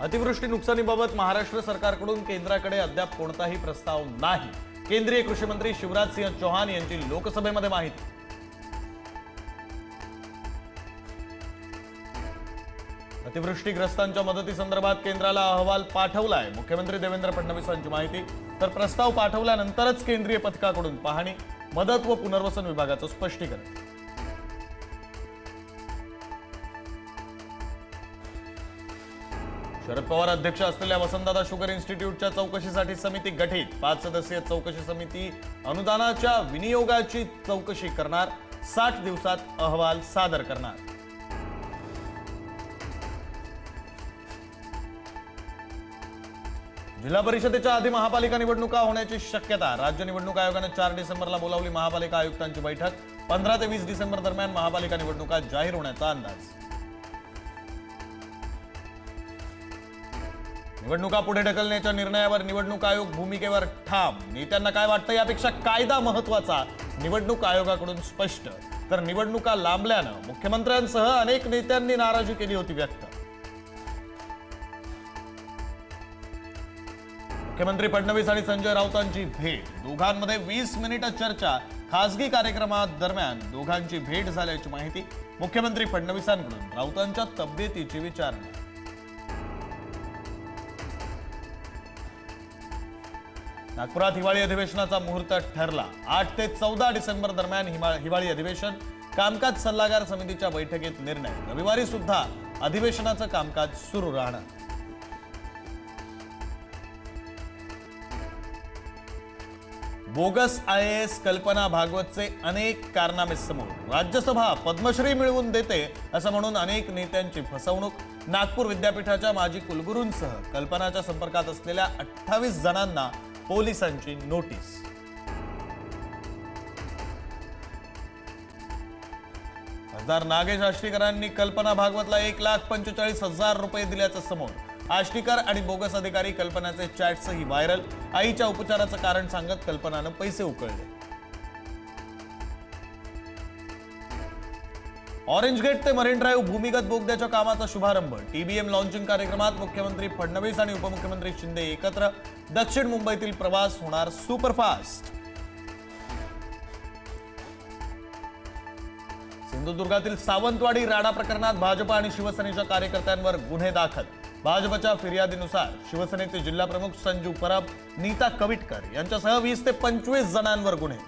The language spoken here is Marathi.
अतिवृष्टी नुकसानीबाबत महाराष्ट्र सरकारकडून केंद्राकडे अद्याप कोणताही प्रस्ताव नाही. केंद्रीय कृषी मंत्री शिवराज सिंह चौहान यांची लोकसभेमध्ये माहिती. अतिवृष्टीग्रस्तांच्या मदतीसंदर्भात केंद्राला अहवाल पाठवलाय. मुख्यमंत्री देवेंद्र फडणवीसांची माहिती. तर प्रस्ताव पाठवल्यानंतरच केंद्रीय पथकाकडून पाहणी मदत व पुनर्वसन विभागाचं स्पष्टीकरण. शरद पवार अध्यक्ष असलेल्या वसंतदादा शुगर इन्स्टिट्यूटच्या चौकशीसाठी समिती गठीत. पाच सदस्यीय चौकशी समिती अनुदानाच्या विनियोगाची चौकशी करणार. साठ दिवसात अहवाल सादर करणार. जिल्हा परिषदेच्या आधी महापालिका निवडणुका होण्याची शक्यता. राज्य निवडणूक आयोगानं चार डिसेंबरला बोलावली महापालिका आयुक्तांची बैठक. पंधरा ते वीस डिसेंबर दरम्यान महापालिका निवडणुका जाहीर होण्याचा अंदाज. निवडणुका पुढे ढकलण्याच्या निर्णयावर निवडणूक आयोग भूमिकेवर ठाम. नेत्यांना काय वाटतं? यापेक्षा कायदा महत्त्वाचा निवडणूक आयोगाकडून स्पष्ट. तर निवडणुका लांबल्यानं मुख्यमंत्र्यांसह अनेक नेत्यांनी नाराजी केली होती व्यक्त. मुख्यमंत्री फडणवीस आणि संजय राऊतांची भेट. दोघांमध्ये वीस मिनिट चर्चा खासगी कार्यक्रमात दरम्यान दोघांची भेट झाल्याची माहिती मुख्यमंत्री फडणवीसांकडून. राऊतांच्या तब्येतीची विचारणा. नागपुरात हिवाळी अधिवेशनाचा मुहूर्त ठरला. आठ ते चौदा डिसेंबर दरम्यान हिमा- हिवाळी अधिवेशन कामकाज सल्लागार समितीच्या बैठकीत निर्णय. रविवारी सुद्धा अधिवेशनाचं कामकाज सुरू राहणार. बोगस आय एस कल्पना भागवतचे अनेक कारनामे समोर. राज्यसभा पद्मश्री मिळवून देते असं म्हणून अनेक नेत्यांची फसवणूक. नागपूर विद्यापीठाच्या माजी कुलगुरूंसह कल्पनाच्या संपर्कात असलेल्या अठ्ठावीस जणांना पोलिसांची नोटीस. खासदार नागेश आष्टीकरांनी कल्पना भागवतला एक लाख पंचेचाळीस हजार रुपये दिल्याचं समोर आष्टीकर आणि बोगस अधिकारी कल्पनाचे चॅट्सही व्हायरल. आईच्या उपचाराचं कारण सांगत कल्पनानं पैसे उकळले. ऑरेंज गेट ते मरीन ड्राईव्ह भूमिगत बोगद्याच्या कामाचा शुभारंभ. टीबीएम लॉन्चिंग कार्यक्रमात मुख्यमंत्री फडणवीस आणि उपमुख्यमंत्री शिंदे एकत्र दक्षिण मुंबईतील प्रवास होणार सुपरफास्ट. सिंधुदुर्गातील सावंतवाडी राडा प्रकरणात भाजपा आणि शिवसेनेच्या कार्यकर्त्यांवर गुन्हे दाखल. भाजपच्या फिर्यादीनुसार शिवसेनेचे जिल्हा प्रमुख संजू परब नीता कविटकर यांच्यासह वीस ते पंचवीस जणांवर गुन्हे.